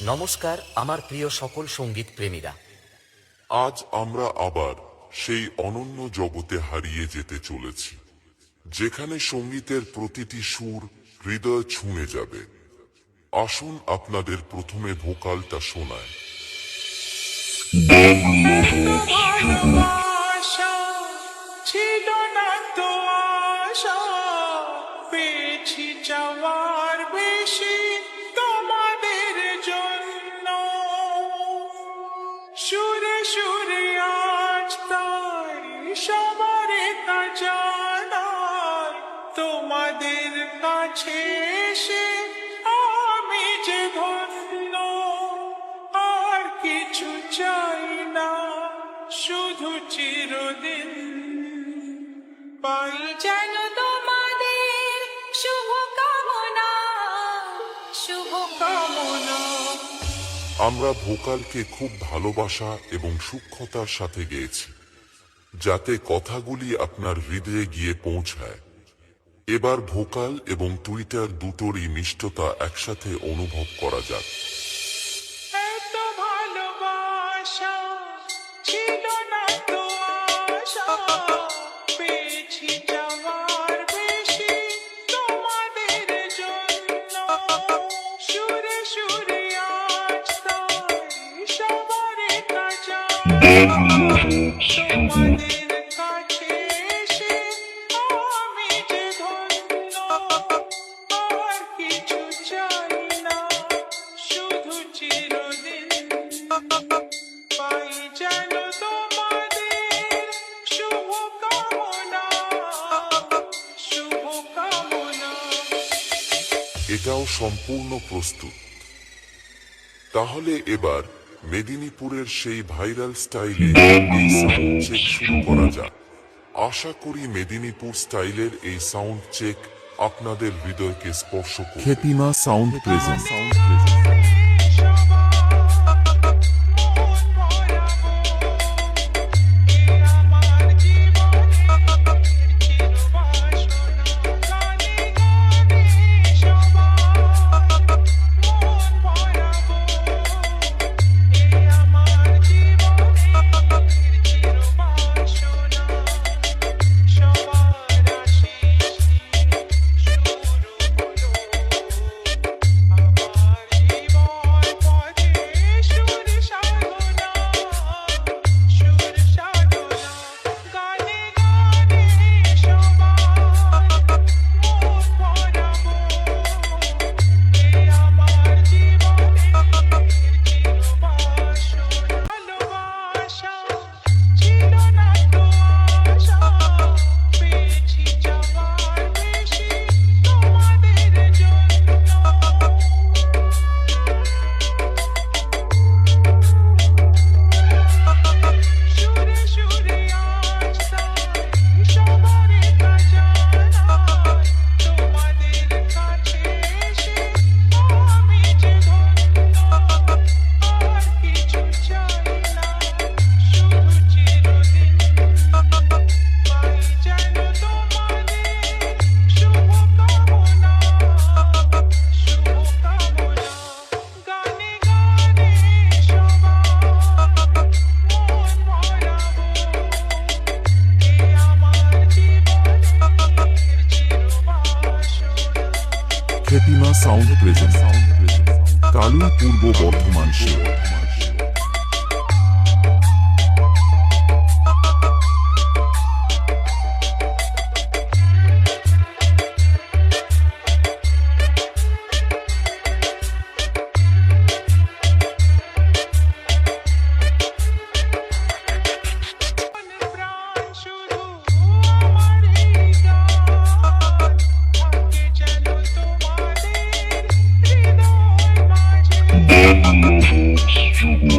নমস্কার আমার প্রিয় সকল সংগীত প্রেমীরা। আজ আমরা আবার সেই অনন্য জগতে হারিয়ে যেতে চলেছি যেখানে সঙ্গীতের প্রতিটি সুর হৃদয় ছুঁয়ে যাবে। আসুন আপনাদের প্রথমে ভোকালটা শোনায়। ছিল না তো আশা পেয়েছি যাওয়ার বেশি তোমাদের জন্য। সুরে সুরে আজ তাই সবার তা জানাই, তোমাদের কাছে এসে আমি যে ধন্য, আর কিছু চাই না, শুধু চিরদিন। পাই যেন আমরা ভোকালকে খুব ভালোবাসা এবং সূক্ষ্মতার সাথে গেয়েছি, যাতে কথাগুলি আপনার হৃদয়ে গিয়ে পৌঁছায়। এবার ভোকাল এবং টুইটার দুটোরই মিষ্টতা একসাথে অনুভব করা যাক। এটাও সম্পূর্ণ প্রস্তুত। তাহলে এবার মেদিনীপুরের সেই ভাইরাল স্টাইলে এই সাউন্ড চেক শুরু করা যাক। আশা করি মেদিনীপুর স্টাইলের এই সাউন্ড চেক আপনাদের হৃদয়কে স্পর্শ করবে। খেতিমা সাউন্ড প্রেজেন্ট খেতিমা সাউন্ড প্রেজেন্ট? কালুর পূর্ব বর্ধমান শিওর বাংলা জগৎ